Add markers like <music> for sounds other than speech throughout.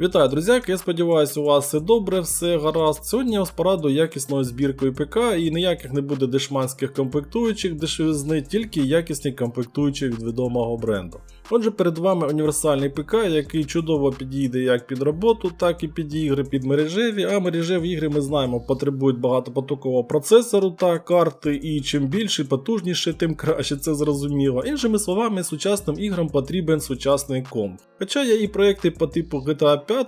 Вітаю, друзяки! Я сподіваюся, у вас все добре, все гаразд. Сьогодні я вас порадую якісною збіркою ПК і ніяких не буде дешманських комплектуючих дешевизни, тільки якісні комплектуючі від відомого бренду. Отже, перед вами універсальний ПК, який чудово підійде як під роботу, так і під ігри під мережеві. А мережеві ігри ми знаємо потребують багатопотокового процесору та карти, і чим більше потужніше, тим краще це зрозуміло. Іншими словами, сучасним іграм потрібен сучасний комп. Хоча є і проекти по типу GTA 5,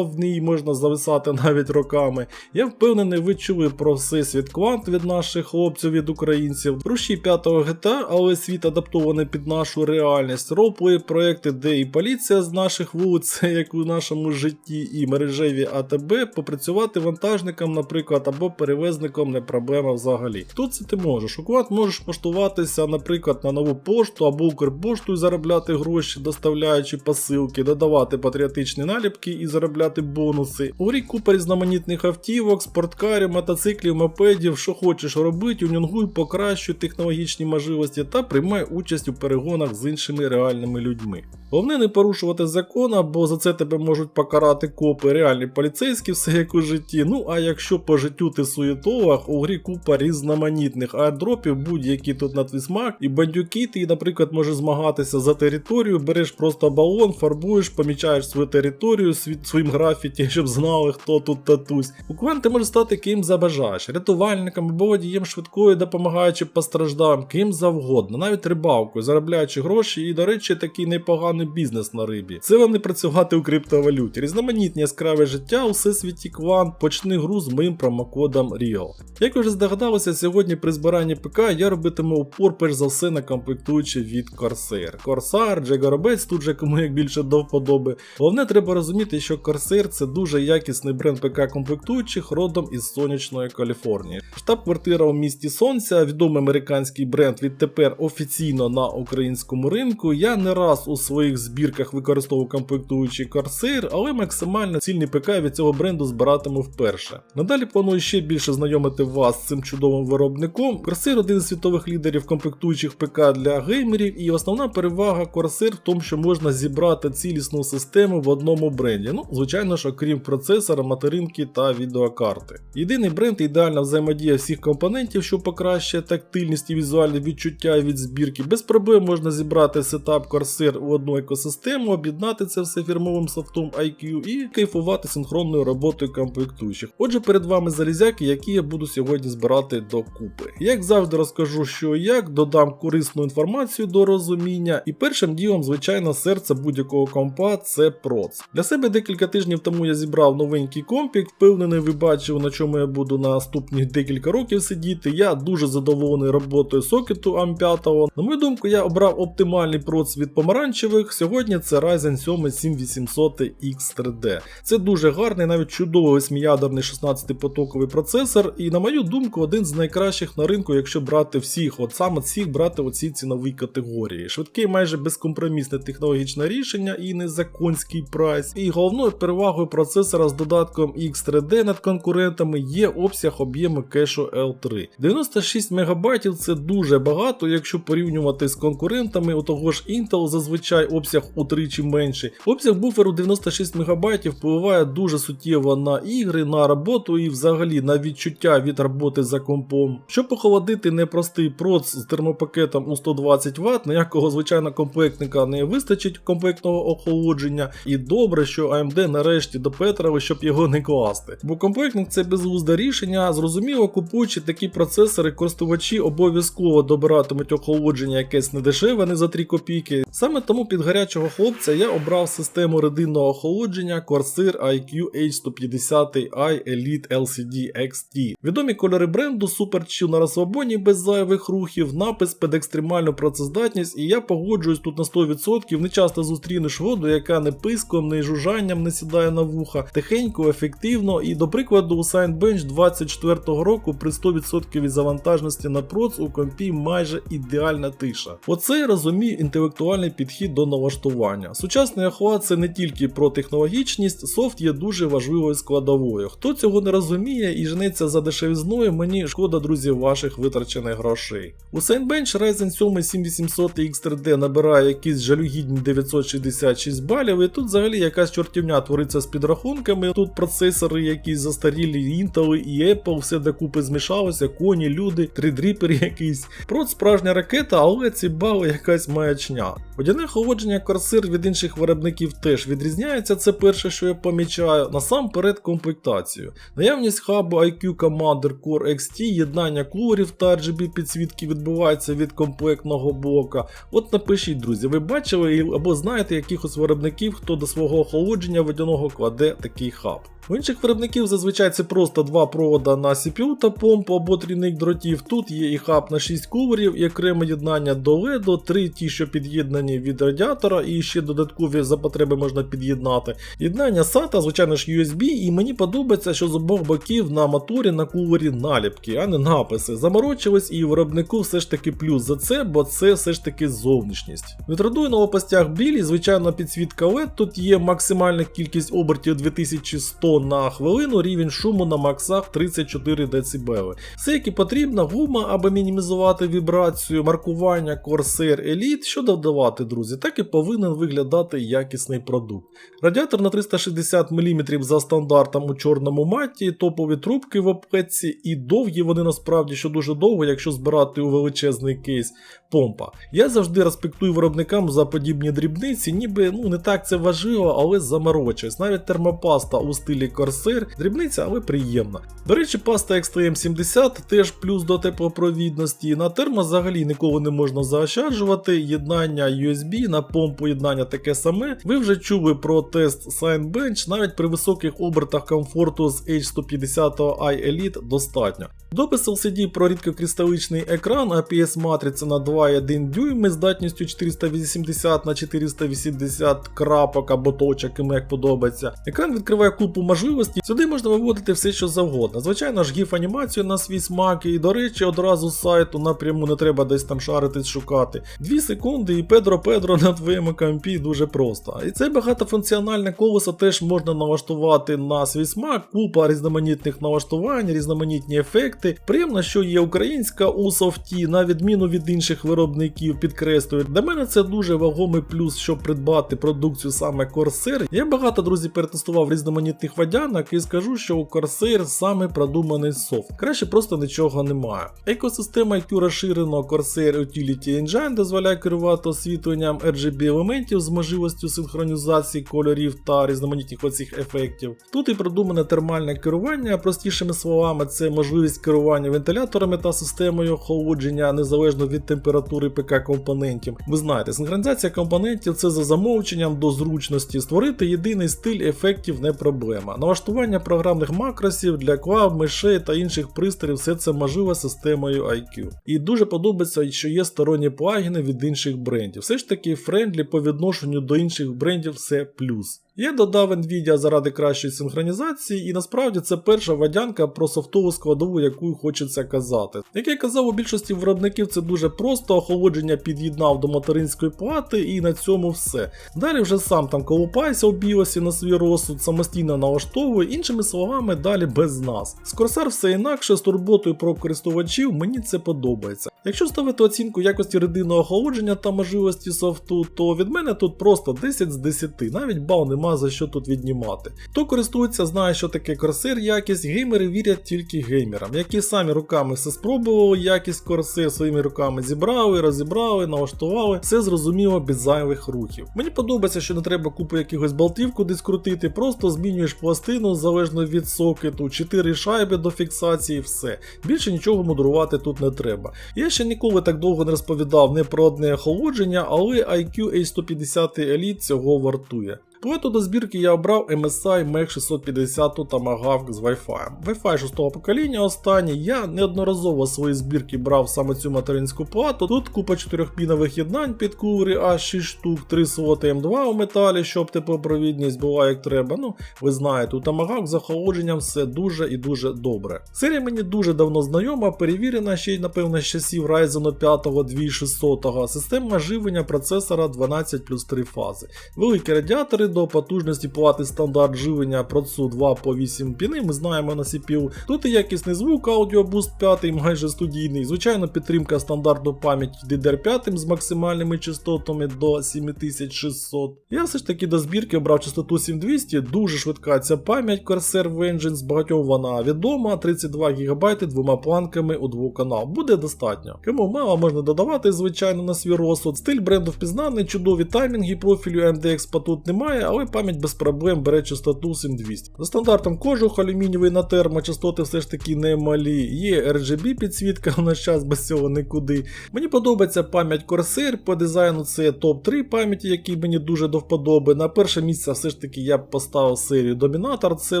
в ній можна зависати <laughs> навіть роками. Я впевнений, ви чули про всесвіт квант від наших хлопців від українців. Руші 5 GTA, але світ адаптований під нашу реальність. Ролплей проекти, де і поліція з наших вулиць, <laughs> як у нашому житті, і мережеві АТБ, попрацювати вантажником, наприклад, або перевезником не проблема взагалі. Тут це ти можеш. У квант можеш поштуватися, наприклад, на нову пошту або Укрпошту і заробляти гроші, доставляючи посилки, додавати патріотичні наліпки і заробляти бонуси. У грі купа різноманітних автівок, спорткарів, мотоциклів, мопедів, що хочеш робити, унінгуй, покращуй технологічні можливості та приймай участь у перегонах з іншими реальними людьми. Головне не порушувати закон, бо за це тебе можуть покарати копи, реальні поліцейські, все як у житті. Ну а якщо по життю ти суєтолог, у грі купа різноманітних аердропів, будь-які тут на твій смак, і бандюки, ти, наприклад, можеш змагатися за територію, береш просто балон, фарбуєш, помічаєш свою територію своїм графіті, щоб знали, хто тут татусь. Квен ти можеш стати ким забажаєш, рятувальником або водієм швидкої, допомагаючи постраждалим, ким завгодно, навіть рибалкою, заробляючи гроші, і, до речі, такий непоганий бізнес на рибі. Це вам не працювати у криптовалюті. Різноманітні яскраве життя у всесвіті квант. Почни гру з моїм промокодом REAL. Як вже здогадалися, сьогодні при збиранні ПК я робитиму упор перш за все на комплектуючі від Corsair. Corsair, Джегаробець, тут же кому як більше до вподоби. Головне треба розуміти, що Corsair це дуже якісний бренд ПК комплектуючих родом із сонячної Каліфорнії. Штаб-квартира у місті Сонця, відомий американський бренд відтепер офіційно на українському ринку. Я не раз у своїх збірках використовував комплектуючий Corsair, але максимально цільний ПК від цього бренду збиратиму вперше. Надалі планую ще більше знайомити вас з цим чудовим виробником. Corsair один з світових лідерів комплектуючих ПК для геймерів, і основна перевага Corsair в тому, що можна зібрати цілісну систему в одному бренді. Ну, звичайно ж, окрім процесора, материнки та відеокарти. Єдиний бренд ідеальна взаємодія всіх компонентів, що покращує тактильність і візуальне відчуття від збірки. Без проблем можна зібрати сетап Corsair у одну екосистему, об'єднати це все фірмовим софтом IQ і кайфувати синхронною роботою комплектуючих. Отже, перед вами залізяки, які я буду сьогодні збирати до купи. Як завжди розкажу, що як, додам корисну інформацію до розуміння, і першим ділом, звичайно, серце будь-якого компа це проц. Для себе декілька тижнів тому я зібрав новенький компік, впевнений, ви бачили, на чому я буду наступні декілька років сидіти. Я дуже задоволений роботою сокету AM5. На мою думку, я обрав оптимальний проц від помаранчевих. Сьогодні це Ryzen 7 7800X3D. Це дуже гарний, навіть чудовий восьмиядерний 16-потоковий процесор, і на мою думку, один з найкращих на ринку, якщо брати всіх, от саме всіх брати оці цінові категорії. Швидке, майже безкомпромісне технологічне рішення і незаконський прайс. І головною перевагою процесора з додатком X3D над конкурентами є обсяг об'єму кешу L3. 96 МБ це дуже багато, якщо порівнювати з конкурентами, у того ж Intel зазвичай обсяг утричі менший. Обсяг буферу 96 МБ впливає дуже суттєво на ігри, на роботу і взагалі на відчуття від роботи за компом. Щоб охолодити непростий проц з термопакетом у 120 Вт, ніякого звичайно комплектника не вистачить комплектного охолодження, і добре, що AMD нарешті допетрили, щоб його не класти. Бо комплектник це безглузде рішення, зрозуміло, купуючи такі процесори, користувачі обов'язково добиратимуть охолодження якесь недешеве, не за 3 копійки. Саме тому під гарячого хлопця я обрав систему родинного охолодження Corsair IQ H150i Elite LCD XT. Відомі кольори бренду, Chill на розслабоні без зайвих рухів, напис під екстремальну працездатність, і я погоджуюсь тут на 100%, не часто зустрінеш воду, яка не писком, не жужжанням не сідає на вуха, тихенько, ефективно, і до прикладу у Signbench 24-го року при 100% від завантажності на проц у компі майже ідеальна тиша. Оце я розумію інтелектуальну функціональний підхід до налаштування. Сучасний охват це не тільки про технологічність, софт є дуже важливою складовою. Хто цього не розуміє і женеться за дешевізною, мені шкода, друзі, ваших витрачених грошей. У Scienbench Ryzen 7 7800 X3D набирає якісь жалюгідні 966 балів, і тут взагалі якась чортівня твориться з підрахунками. Тут процесори якісь застарілі, Intel і Apple, все докупи змішалося, коні, люди, трідріпер якийсь. Прот справжня ракета, але ці бали якась маячня. Водяне холодження Corsair від інших виробників теж відрізняється, це перше, що я помічаю. Насамперед комплектацію. Наявність хабу IQ Commander Core XT, єднання кулерів та RGB підсвітки відбувається від комплектного блока. От напишіть, друзі, ви бачили або знаєте якихось виробників, хто до свого охолодження водяного кладе такий хаб. У інших виробників зазвичай це просто два провода на CPU та помпу або трійник дротів. Тут є і хаб на 6 кулерів, і окреме єднання до LED, три ті, що під'єднані від радіатора, і ще додаткові за потреби можна під'єднати. Єднання SATA, звичайно ж USB, і мені подобається, що з обох боків на моторі на кулері наліпки, а не написи. Заморочились і виробнику все ж таки плюс за це, бо це все ж таки зовнішність. Відрадує на лопастях білі, звичайно, підсвітка LED, тут є максимальна кількість обертів 2100 на хвилину, рівень шуму на максах 34 дБ. Все, як і потрібно, гума, аби мінімізувати вібрацію, маркування Corsair Elite, що додавати, друзі, так і повинен виглядати якісний продукт. Радіатор на 360 мм за стандартом у чорному маті, топові трубки в оптиці і довгі вони насправді, що дуже довго, якщо збирати у величезний кейс помпа. Я завжди респектую виробникам за подібні дрібниці, ніби ну не так це важливо, але заморочуюсь. Навіть термопаста у стилі Corsair, дрібниця, але приємна. До речі, паста XTM 70 теж плюс до теплопровідності. На термо взагалі ніколи не можна заощаджувати. Єднання USB на помпу єднання таке саме. Ви вже чули про тест Signbench, навіть при високих обертах комфорту з H150i Elite достатньо. Допис LCD про рідкокристаличний екран, APS матриця на 2,1 дюйми з здатністю 480 на 480 крапок або точок, кому як подобається. Екран відкриває купу можливостей. Сюди можна виводити все, що завгодно. Звичайно ж, гіф анімацію на свій смак, і до речі, одразу з сайту напряму не треба десь там шаритись шукати. Дві секунди і Педро Педро <laughs> на твоєму компі дуже просто. І це багатофункціональне колесо теж можна налаштувати на свій смак, купа різноманітних налаштувань, різноманітні ефекти. Приємно, що є українська у софті, на відміну від інших виробників, підкреслюю. Для мене це дуже вагомий плюс, щоб придбати продукцію саме Corsair. Я багато друзі перетестував різноманітних водянок і скажу, що у Corsair саме продуманий софт. Краще просто нічого немає. Екосистема IQ розширено Corsair Utility Engine дозволяє керувати освітленням RGB елементів з можливістю синхронізації кольорів та різноманітних оцих ефектів. Тут і продумане термальне керування, простішими словами, це можливість керування вентиляторами та системою охолодження незалежно від температури ПК компонентів. Ви знаєте, синхронізація компонентів це за замовченням до зручності. Створити єдиний стиль ефектів не проблема. Налаштування програмних макросів для клав, мишей та інших пристроїв все це можливо системою IQ. І дуже подобається, що є сторонні плагіни від інших брендів. Все ж таки френдлі по відношенню до інших брендів все плюс. Я додав Nvidia заради кращої синхронізації, і насправді це перша водянка про софтову складову, яку хочеться казати. Як я казав, у більшості виробників це дуже просто, охолодження під'єднав до материнської плати і на цьому все. Далі вже сам там колупайся у біосі на свій розсуд, самостійно налаштовує, іншими словами, далі без нас. З Corsair все інакше, з турботою про користувачів, мені це подобається. Якщо ставити оцінку якості рединного охолодження та можливості софту, то від мене тут просто 10 з 10, навіть бал нема за що тут віднімати. Хто користується, знає, що таке Corsair якість, геймери вірять тільки геймерам, які самі руками все спробували, якість Corsair своїми руками зібрали, розібрали, налаштували, все зрозуміло без зайвих рухів. Мені подобається, що не треба купу якихось болтів кудись крутити, просто змінюєш пластину залежно від сокету, 4 шайби до фіксації, все. Більше нічого мудрувати тут не треба. Я ще ніколи так довго не розповідав не про одне охолодження, але IQ A150 Elite цього вартує. По до збірки я обрав MSI MEC 650 Tomahawk з Wi-Fi. Wi-Fi 6 покоління останній. Я неодноразово свої збірки брав саме цю материнську плату. Тут купа 4-пінових єднань під кулери, аж 6 штук, 3 слоти М2 у металі, щоб теплопровідність була як треба. Ну, ви знаєте, у Tomahawk з охолодженням все дуже і дуже добре. Серія мені дуже давно знайома, перевірена ще й напевно з часів Ryzen 5 2600. Система живлення процесора 12 плюс 3 фази. Великі радіатори до потужності плати стандарт живлення процу 2 по 8 піни, ми знаємо на CPU. Тут і якісний звук, аудіобуст 5 майже студійний, звичайно, підтримка стандарту пам'яті DDR5 з максимальними частотами до 7600. Я все ж таки до збірки обрав частоту 7200, дуже швидка ця пам'ять Corsair Vengeance, багатьом вона відома, 32 ГБ двома планками у двоканал. Буде достатньо. Кому мало можна додавати, звичайно, на свій розсуд. Стиль бренду впізнаний, чудові таймінги профілю MDX тут немає, але пам'ять без проблем бере частоту 7200. За стандартом кожух алюмінієвий на термо, частоти все ж таки немалі. Є RGB підсвітка, <laughs> у нас час без цього нікуди. Мені подобається пам'ять Corsair, по дизайну це топ-3 пам'яті, які мені дуже до вподоби. На перше місце все ж таки я б поставив серію Dominator, це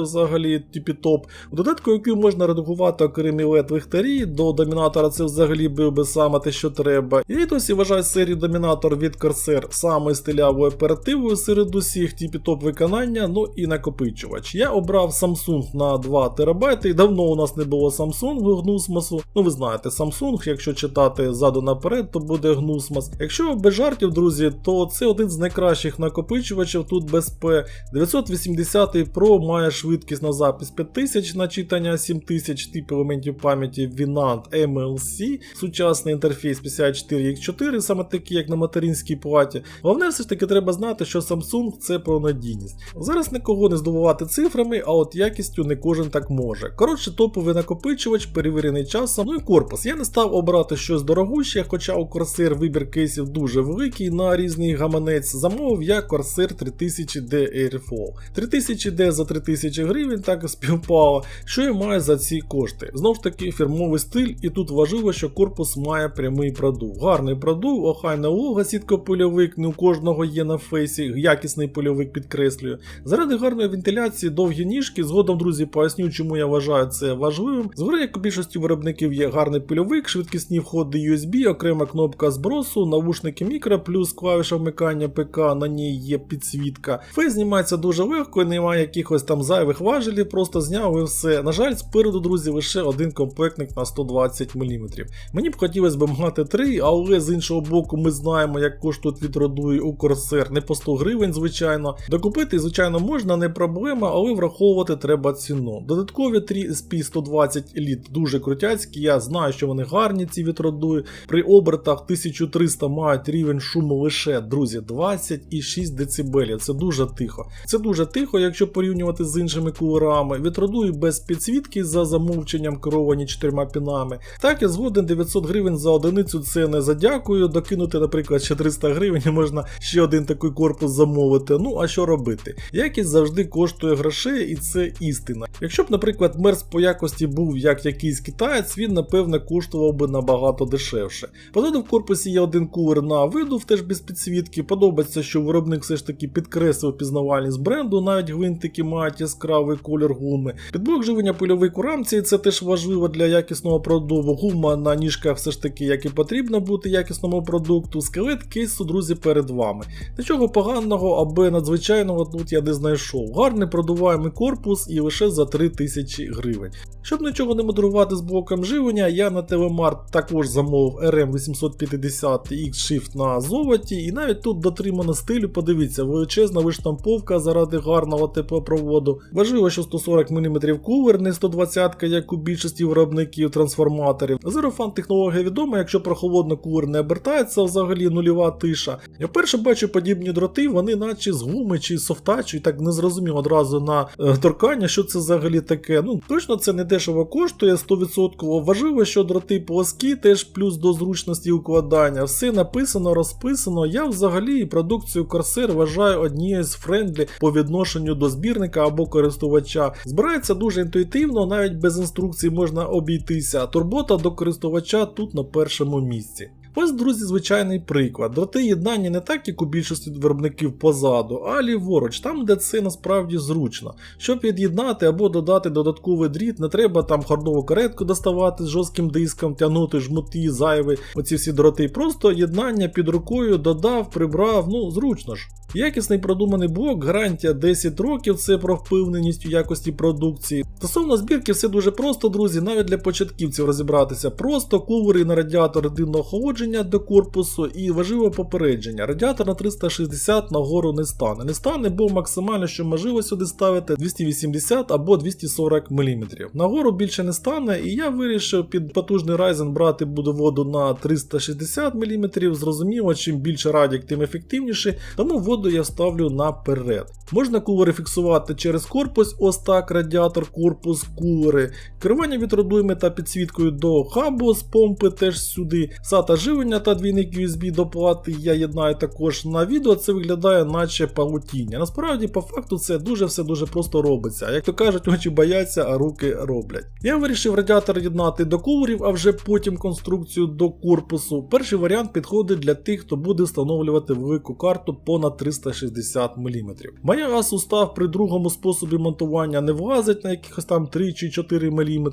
взагалі типі топ. У додатку, який можна редагувати окремі led ліхтарі, до Dominator це взагалі був би саме те, що треба. Я досі вважаю серію Dominator від Corsair самою стилявою оперативою серед усіх типі топ виконання, ну і накопичувач. Я обрав Samsung на 2 ТБ, і давно у нас не було Samsung Гнусмосу. Ну ви знаєте, Samsung, якщо читати ззаду наперед, то буде Гнусмос. Якщо без жартів, друзі, то це один з найкращих накопичувачів тут без П. 980 Pro має швидкість на запис 5000 на читання 7000 тип елементів пам'яті Vinant MLC, сучасний інтерфейс 54X4, саме такий, як на материнській платі. Головне, все ж таки треба знати, що Samsung це про надійність. Зараз нікого не здивувати цифрами, а от якістю не кожен так може. Коротше, топовий накопичувач, перевірений часом, ну і корпус. Я не став обрати щось дорогуще, хоча у Corsair вибір кейсів дуже великий на різний гаманець. Замовив я Corsair 3000D Airflow. 3000D за 3000 гривень так співпало. Що я маю за ці кошти? Знову ж таки, фірмовий стиль, і тут важливо, що корпус має прямий продув. Гарний продув, охайна лога, сіткопольовик, не у кожного є на фейсі, якісний польовик підкреслюю. Заради гарної вентиляції, довгі ніжки, згодом, друзі, поясню, чому я вважаю це важливим. Згори, як у більшості виробників, є гарний польовик, швидкісні входи USB, окрема кнопка збросу, навушники мікро, плюс клавіша вмикання ПК, на ній є підсвітка. Фейс знімається дуже легко, немає якихось там зайвих важелів, просто зняв і все. На жаль, спереду, друзі, лише один комплектник на 120 мм. Мені б хотілося б мати три, але з іншого боку, ми знаємо, як коштують від родуї у Corsair, не по 100 гривень, звичайно. Докупити, звичайно, можна, не проблема, але враховувати треба ціну. Додаткові 3 SP 120 Elite дуже крутяцькі, я знаю, що вони гарні, ці від родуї. При обертах 1300 мають рівень шуму лише, друзі, 26 дБ. Це дуже тихо. Це дуже тихо, якщо порівнювати з іншими кулерами. Від родуї без підсвітки за замовченням керовані чотирма пінами. Так, я згоден 900 гривень за одиницю це не задякую. Докинути, наприклад, ще 300 гривень, можна ще один такий корпус замовити. Ну а що робити? Якість завжди коштує грошей, і це істина. Якщо б, наприклад, мерз по якості був як якийсь китаєць, він напевне коштував би набагато дешевше. Позаду в корпусі є один кулер на видув, теж без підсвітки. Подобається, що виробник все ж таки підкреслив пізнавальність бренду, навіть гвинтики мають яскравий колір гуми. Підблок живлення польовик у рамці, це теж важливо для якісного продову. Гума на ніжках все ж таки, як і потрібно бути якісному продукту. Скелет кейсу, друзі, перед вами. Нічого поганого, аби надзвичайного тут я не знайшов. Гарний продуваємий корпус і лише за 3000 гривень. Щоб нічого не модерувати з блоком живлення, я на Телемарт також замовив RM850 X-Shift на золоті, і навіть тут дотримано стилю, подивіться, величезна виштамповка заради гарного теплопроводу. Важливо, що 140 мм кулер, не 120 як у більшості виробників трансформаторів. Fan технологія відома, якщо прохолодно кулер не обертається, взагалі нульова тиша. Я вперше бачу подібні дроти, вони наче з гуми чи софтачу, і так не зрозумів одразу на е, торкання, що це взагалі таке. Ну, точно це не дешево коштує 100%. Важливо, що дроти плоскі, теж плюс до зручності укладання. Все написано, розписано. Я взагалі продукцію Corsair вважаю однією з френдлі по відношенню до збірника або користувача. Збирається дуже інтуїтивно, навіть без інструкцій можна обійтися. Турбота до користувача тут на першому місці. Ось, друзі, звичайний приклад. Дроти єднання не так, як у більшості виробників позаду, а ліворуч, там, де це насправді зручно. Щоб від'єднати або додати додатковий дріт, не треба там хардову каретку доставати з жорстким диском, тягнути жмути, зайві, оці всі дроти. Просто єднання під рукою додав, прибрав, ну зручно ж. Якісний продуманий блок, гарантія 10 років, це про впевненість у якості продукції. Стосовно збірки, все дуже просто, друзі, навіть для початківців розібратися. Просто кувери на радіатор єдиного охолодження до корпусу і важливе попередження. Радіатор на 360 нагору не стане. Не стане, бо максимально, що можливо сюди ставити 280 або 240 мм. Нагору більше не стане, і я вирішив під потужний Ryzen брати буду воду на 360 мм. Зрозуміло, чим більше радік, тим ефективніше, тому воду я ставлю наперед. Можна кулери фіксувати через корпус, ось так, радіатор, корпус, кулери. Керування вітродуями та підсвіткою до хабу з помпи теж сюди. SATA живлення та двійник USB до плати я єднаю також на відео. Це виглядає наче павутіння. Насправді, по факту, це дуже все дуже просто робиться. Як то кажуть, очі бояться, а руки роблять. Я вирішив радіатор єднати до кулерів, а вже потім конструкцію до корпусу. Перший варіант підходить для тих, хто буде встановлювати велику карту понад 360 мм. Моя Asus став при другому способі монтування не влазить на якихось там 3 чи 4 мм.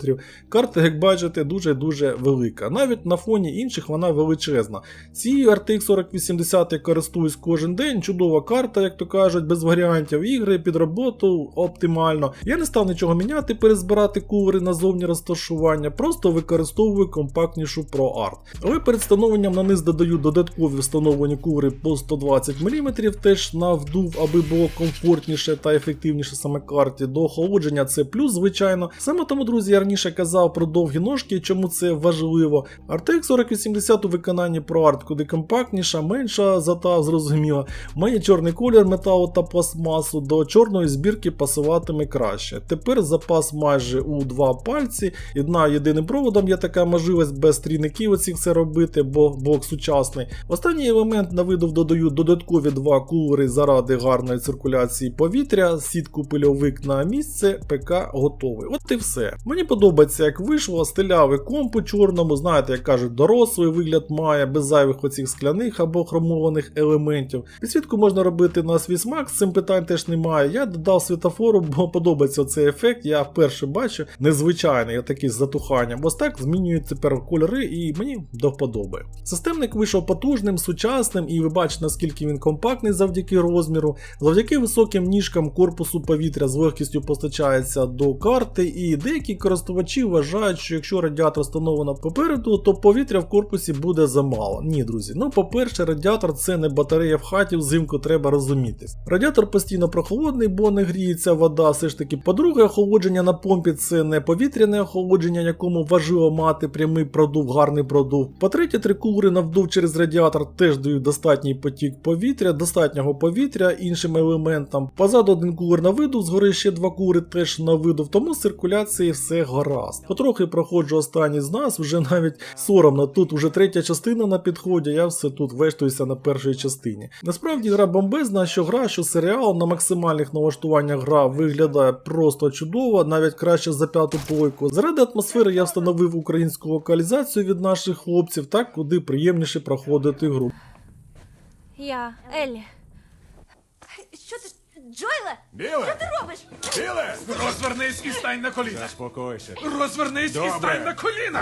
Карта, як бачите, дуже-дуже велика. Навіть на фоні інших вона величезна. Цією RTX 4080 я користуюсь кожен день, чудова карта, як то кажуть, без варіантів ігри під роботу оптимально. Я не став нічого міняти, перезбирати кувери на зовні розташування, просто використовую компактнішу ProArt. Але перед встановленням на низ додаю додаткові встановлені кувери по 120 мм, теж на вдув, аби було комфортніше та ефективніше саме карті. До охолодження це плюс, звичайно. Саме тому, друзі, я раніше казав про довгі ножки, чому це важливо. RTX 4080 у виконанні ProArt куди компактніша, менша зата, зрозуміло. Має чорний колір металу та пластмасу, до чорної збірки пасуватиме краще. Тепер запас майже у два пальці. Єднаю єдиним проводом є така можливість без трійників оцих це робити, бо блок сучасний. Останній елемент на видов додаю додаткові два кулери заради гарної циркуляції повітря, сітку пильовик на місце, ПК готовий. От і все. Мені подобається, як вийшло, стилявий комп у чорному, знаєте, як кажуть, дорослий вигляд має, без зайвих оцих скляних або хромованих елементів. Підсвітку можна робити на з цим питань теж немає. Я додав світофору, бо подобається цей ефект. Я вперше бачу незвичайний я такий з затуханням. Ось так змінюють тепер кольори, і мені до вподоби. Системник вийшов потужним, сучасним, і ви бачите, наскільки він компактний завдяки розміру. Завдяки високим ніжкам корпусу повітря з легкістю постачається до карти, і деякі користувачі вважають, що якщо радіатор встановлено попереду, то повітря в корпусі буде замало. Ні, друзі. Ну, по-перше, радіатор це не батарея в хаті, взимку треба розумітись. Радіатор постійно прохолодний, бо не гріється вода. Все ж таки, по-друге, охолодження на помпі це не повітряне охолодження, якому важливо мати прямий продув, гарний продув. По-третє, три кулери на вдув через радіатор теж дають достатній потік повітря, достатнього повітря іншим елементам. Позаду один кулер на видув, згори ще два кулери теж на видув, тому з циркуляції все гаразд. Потрохи проходжу останній з нас, вже навіть соромно. Тут вже третя частина на підході, я все тут вештуюся на першій частині. Насправді гра бомбезна, що гра, що серіал на максимальних налаштуваннях гра виглядає просто чудово, навіть краще за п'яту плойку. Заради атмосфери я встановив українську локалізацію від наших хлопців, так куди приємніше проходити гру. Я Еллі. Що ти. Джойле? Біле! Що ти робиш? Біле! Розвернись і стань на коліна. Заспокойся. Розвернись і Добре. стань на коліна.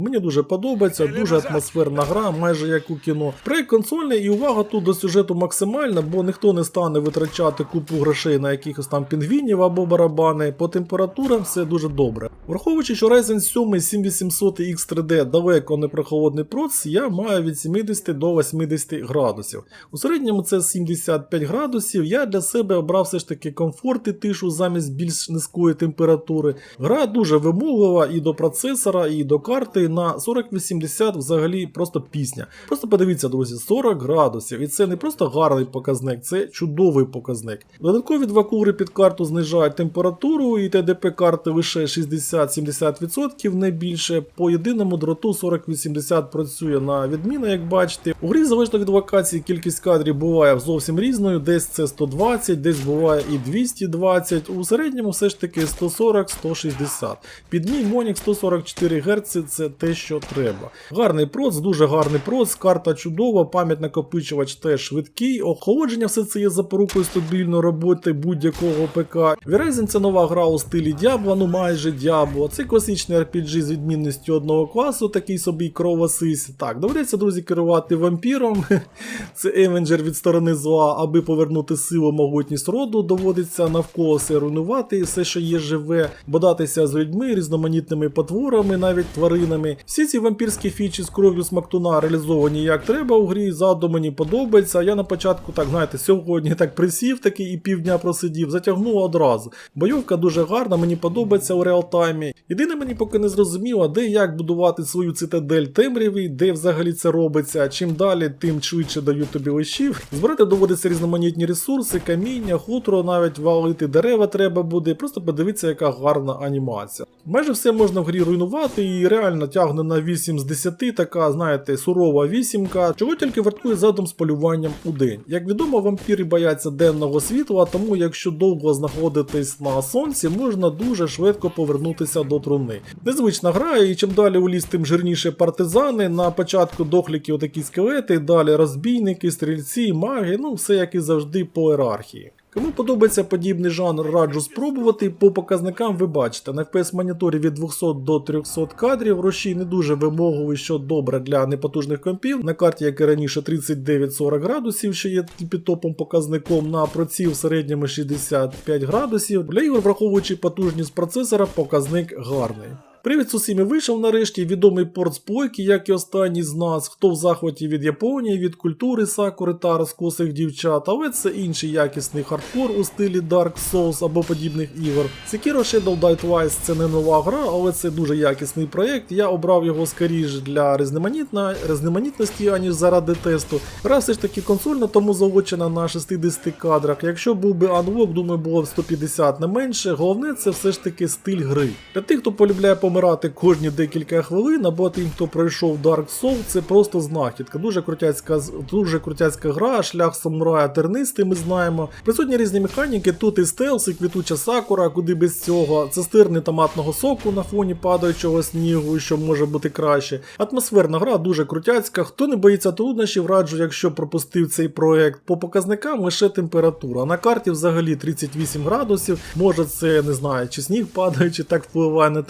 Мені дуже подобається, дуже атмосферна гра, майже як у кіно. Проєкт консольний і увага тут до сюжету максимальна, бо ніхто не стане витрачати купу грошей на якихось там пінгвінів або барабани. По температурам все дуже добре. Враховуючи, що Ryzen 7 7800 X3D далеко не прохолодний проц, я маю від 70 до 80 градусів. У середньому це 75 градусів. Я для себе обрав все ж таки комфорт і тишу замість більш низької температури. Гра дуже вимоглива і до процесора, і до карти. На 4080 взагалі просто пісня. Просто подивіться, друзі, 40 градусів. І це не просто гарний показник, це чудовий показник. Додаткові два кулери під карту знижають температуру, і ТДП карти лише 60-70%, не більше. По єдиному дроту 4080 працює на відміну, як бачите. У грі залежно від локації кількість кадрів буває зовсім різною, десь це 120, десь буває і 220. У середньому все ж таки 140-160. Під мій Монік 144 Гц це те, що треба. Гарний проц, дуже гарний проц, карта чудова, пам'ять накопичувач теж швидкий, охолодження все це є запорукою стабільної роботи будь-якого ПК. Verizon це нова гра у стилі Diablo, ну майже Diablo. Це класичний RPG з відмінністю одного класу, такий собі кровосись. Так, доведеться, друзі, керувати вампіром. <laughs> Це Евенджер від сторони зла, аби повернути силу могутність роду, доводиться навколо все руйнувати, все, що є живе, бодатися з людьми, різноманітними потворами, навіть тваринами. Всі ці вампірські фічі з кров'ю смактуна реалізовані як треба у грі. Задум мені подобається. Я на початку, так знаєте, сьогодні так присів такий і півдня просидів, затягнув одразу. Бойовка дуже гарна, мені подобається у реалтаймі. Єдине мені поки не зрозуміло, де як будувати свою цитадель темряві, де взагалі це робиться. Чим далі, тим швидше дають тобі лишів. Збирати доводиться різноманітні ресурси, каміння, хутро, навіть валити дерева треба буде. Просто подивіться, яка гарна анімація. Майже все можна в грі руйнувати і реально тягне на 8 з 10, така, знаєте, сурова вісімка, чого тільки вартує задум з полюванням у день. Як відомо, вампіри бояться денного світла, тому якщо довго знаходитись на сонці, можна дуже швидко повернутися до труни. Незвична гра, і чим далі у ліс, тим жирніше партизани. На початку дохліки отакі скелети, далі розбійники, стрільці, маги, ну все як і завжди по ієрархії. Кому подобається подібний жанр, раджу спробувати. По показникам ви бачите, на FPS моніторі від 200 до 300 кадрів, рушій не дуже вимоговий, що добре для непотужних компів. На карті, як і раніше, 39-40 градусів, що є підтопом показником, на проці середньому 65 градусів. Для ігор, враховуючи потужність процесора, показник гарний. Привід Сусімі вийшов нарешті відомий порт з плойки, як і останній з нас, хто в захваті від Японії, від культури сакури та розкосих дівчат, але це інший якісний хардкор у стилі Dark Souls або подібних ігор. Sekiro Shadow Die Twice це не нова гра, але це дуже якісний проєкт. Я обрав його скоріш для різноманітності, аніж заради тесту. Гра все ж таки консольна, тому залучена на 60 кадрах. Якщо був би Unlock, думаю, було б 150 не менше. Головне це все ж таки стиль гри. Для тих, хто полюбляє помирати кожні декілька хвилин, або тим, хто пройшов Dark Souls, це просто знахідка. Дуже крутяцька, дуже крутяцька гра, шлях самурая тернистий, ми знаємо. Присутні різні механіки, тут і стелс, і квітуча сакура, куди без цього, цистерни томатного соку на фоні падаючого снігу, що може бути краще. Атмосферна гра дуже крутяцька. Хто не боїться труднощів, раджу, якщо пропустив цей проект. По показникам лише температура. На карті взагалі 38 градусів. Може це не знаю, чи сніг падає, чи так впливає на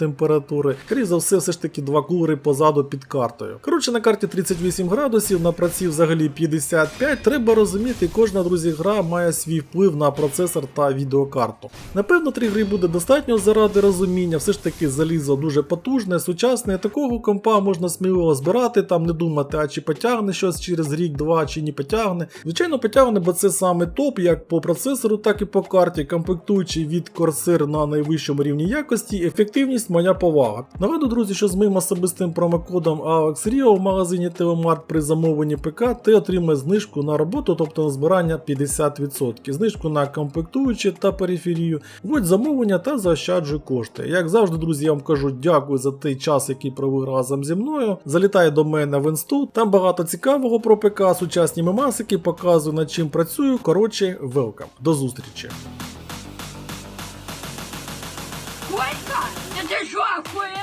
температури. Скоріше за все, все ж таки два кулери позаду під картою. Коротше, на карті 38 градусів, на праці взагалі 55. Треба розуміти, кожна друзі гра має свій вплив на процесор та відеокарту. Напевно, три гри буде достатньо заради розуміння, все ж таки залізо дуже потужне, сучасне. Такого компа можна сміливо збирати, там не думати, а чи потягне щось через рік-два, чи не потягне. Звичайно, потягне, бо це саме топ, як по процесору, так і по карті, комплектуючий від Corsair на найвищому рівні якості, ефективність моя повага. Нагадую, друзі, що з моїм особистим промокодом ALEXRIO в магазині Телемарт при замовленні ПК ти отримаєш знижку на роботу, тобто на збирання 50%, знижку на комплектуючі та периферію, вводь замовлення та заощаджуй кошти. Як завжди, друзі, я вам кажу дякую за той час, який провів разом зі мною. Залітай до мене в інсту, там багато цікавого про ПК, сучасні мемасики, показую над чим працюю. Коротше, велкам. До зустрічі. quit.